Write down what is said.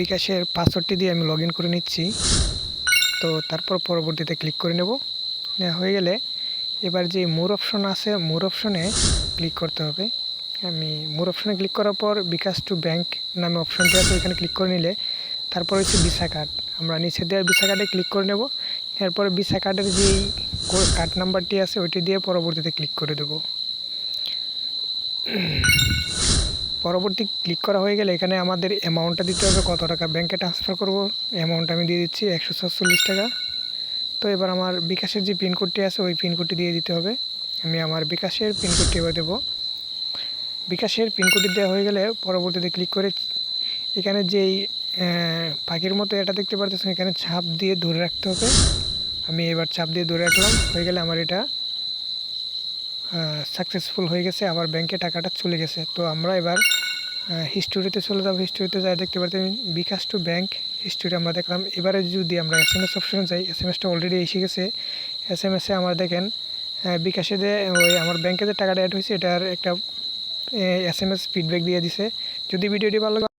বিকাশের পাসওয়ার্ডটি দিয়ে আমি লগ করে নিচ্ছি। তো তারপর পরবর্তীতে ক্লিক করে নেব। হয়ে গেলে এবার যে মোর অপশন আছে মোর অপশনে ক্লিক করতে হবে। আমি মোর অপশনে ক্লিক করার পর বিকাশ টু ব্যাংক নামে অপশনটি আছে ওইখানে ক্লিক করে নিলে তারপর হচ্ছে ভিসা কার্ড আমরা নিচে দেওয়া ভিসা কার্ডে ক্লিক করে নেব। এরপরে ভিসা কার্ডের যেই কার্ড নাম্বারটি আছে, ওইটি দিয়ে পরবর্তীতে ক্লিক করে দেব। পরবর্তী ক্লিক করা হয়ে গেলে এখানে আমাদের অ্যামাউন্টটা দিতে হবে। কত টাকা ব্যাংকে ট্রান্সফার করব? অ্যামাউন্ট আমি দিয়ে দিচ্ছি একশো সাতচল্লিশ টাকা। তো এবার আমার বিকাশের যে পিনকোডটি আছে, ওই পিনকোডটি দিয়ে দিতে হবে। আমি আমার বিকাশের পিনকোডটি এবার দেবো। বিকাশের পিনকোডটি দেওয়া হয়ে গেলে পরবর্তীতে ক্লিক করে এখানে যেই পাখির মতো এটা দেখতে পারতেছেন, এখানে ছাপ দিয়ে ধরে রাখতে হবে। আমি এবার চাপ দিয়ে ধরে রাখলাম। হয়ে গেলে আমার এটা সাকসেসফুল হয়ে গেছে আমার ব্যাংকে টাকাটা চলে গেছে। তো আমরা এবার হিস্টোরিতে চলে যাব। হিস্টোরিতে যাই, দেখতে পাচ্ছি বিকাশ টু ব্যাংক হিস্টোরি আমরা দেখলাম। এবারে যদি আমরা এস এম এস অপশনে যাই এস এম এসটা অলরেডি এসে গেছে। এস এম এসে আমার দেখেন বিকাশে যে ওই আমার ব্যাংকে যে টাকাটা অ্যাড হয়েছে, এটার একটা এস এম এস ফিডব্যাক দিয়ে দিছে। যদি ভিডিওটি ভালো